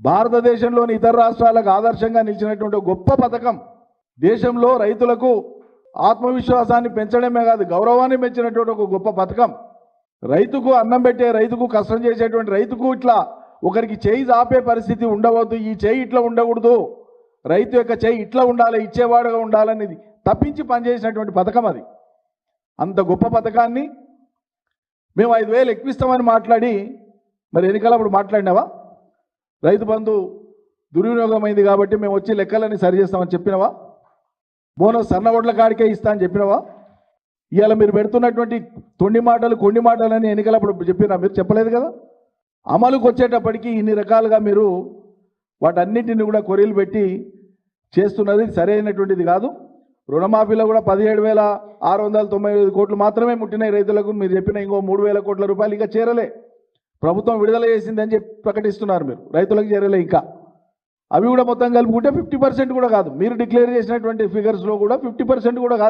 భారతదేశంలోని ఇతర రాష్ట్రాలకు ఆదర్శంగా నిలిచినటువంటి గొప్ప పథకం దేశంలో రైతులకు ఆత్మవిశ్వాసాన్ని పెంచడమే కాదు గౌరవాన్ని పెంచినటువంటి ఒక గొప్ప పథకం. రైతుకు అన్నం పెట్టే రైతుకు కష్టం చేసేటువంటి రైతుకు ఇట్లా ఒకరికి చేయి ఆపే పరిస్థితి ఉండవద్దు ఈ చేయి ఇట్లా ఉండకూడదు. రైతు యొక్క చేయి ఇట్లా ఉండాలి ఇచ్చేవాడుగా ఉండాలనేది తప్పించి పనిచేసినటువంటి పథకం అది. అంత గొప్ప పథకాన్ని మేము ఐదు వేలు ఎక్కువిస్తామని మాట్లాడి మరి ఎన్నికల అప్పుడు మాట్లాడినావా? రైతు బంధు దుర్వినియోగమైంది కాబట్టి మేము వచ్చి లెక్కలన్నీ సరి చేస్తామని చెప్పినవా? బోనస్ సన్న ఓట్ల కాడికే ఇస్తా అని చెప్పినవా? ఇవాళ మీరు పెడుతున్నటువంటి తొండి మాటలు కొన్ని అని ఎన్నికలప్పుడు చెప్పినా మీరు చెప్పలేదు కదా? అమలుకు వచ్చేటప్పటికి ఇన్ని రకాలుగా మీరు వాటన్నిటిని కూడా కొరీలు పెట్టి చేస్తున్నది సరైనటువంటిది కాదు. రుణమాఫీలో కూడా పదిహేడు వేల ఆరు వందల తొంభై ఐదు కోట్లు మాత్రమే ముట్టినాయి రైతులకు. మీరు చెప్పిన ఇంకో మూడు వేల కోట్ల రూపాయలు ఇంకా చేరలే. ప్రభుత్వం విడుదల చేసిందని చెప్పి ప్రకటిస్తున్నారు మీరు. రైతులకు చేరలే ఇంకా. అవి కూడా మొత్తం కలుపుకుంటే ఫిఫ్టీ పర్సెంట్ కూడా కాదు. మీరు డిక్లేర్ చేసినటువంటి ఫిగర్స్లో కూడా ఫిఫ్టీ పర్సెంట్ కూడా కాదు.